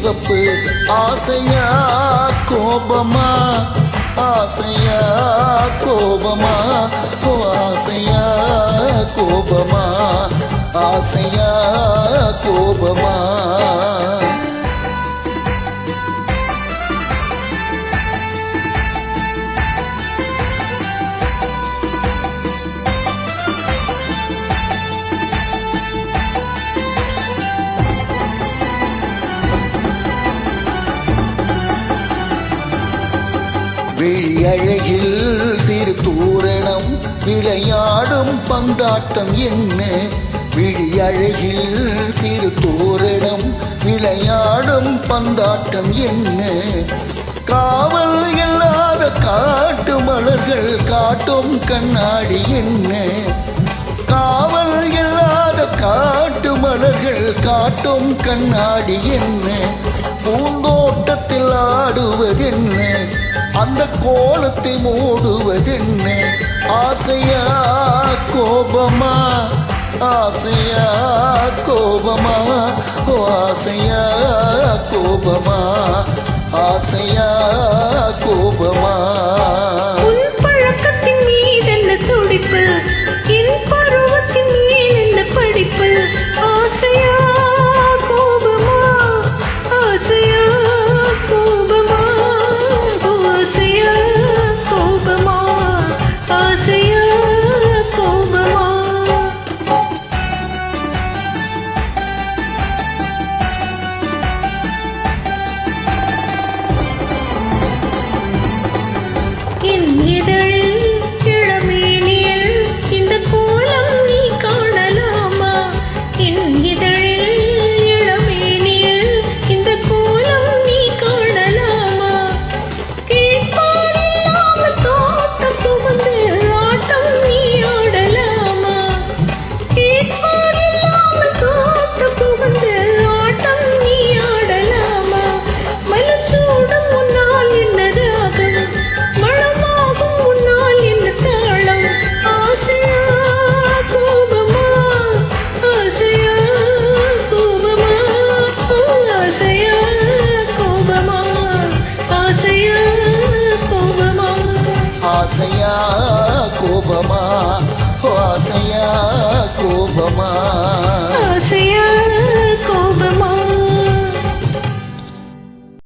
சிவப்பு ஆசையா கோபமா? ஆசையா கோபமா? ஓ ஆசையா கோபமா? ஆசையா கோபமா? அழகில் சிறு தூரணம் விளையாடும் பந்தாட்டம் என்ன? விழி அழகில் சிறு தூரணம் விளையாடும் பந்தாட்டம் என்ன? காவல் இல்லாத காட்டு மலர்கள் காட்டும் கண்ணாடி என்ன? காவல் இல்லாத காட்டு மலர்கள் காட்டும் கண்ணாடி என்ன? பூந்தோட்டத்தில் ஆடுவதென்ன? அந்த கோலத்தை மூடுவதென்ன? ஆசையா கோபமா? ஆசையா கோபமா? ஓ ஆசையா கோபமா? ஆசையா கோபமா? ஆசையா கோபமா? ஓ ஆசையா கோபமா?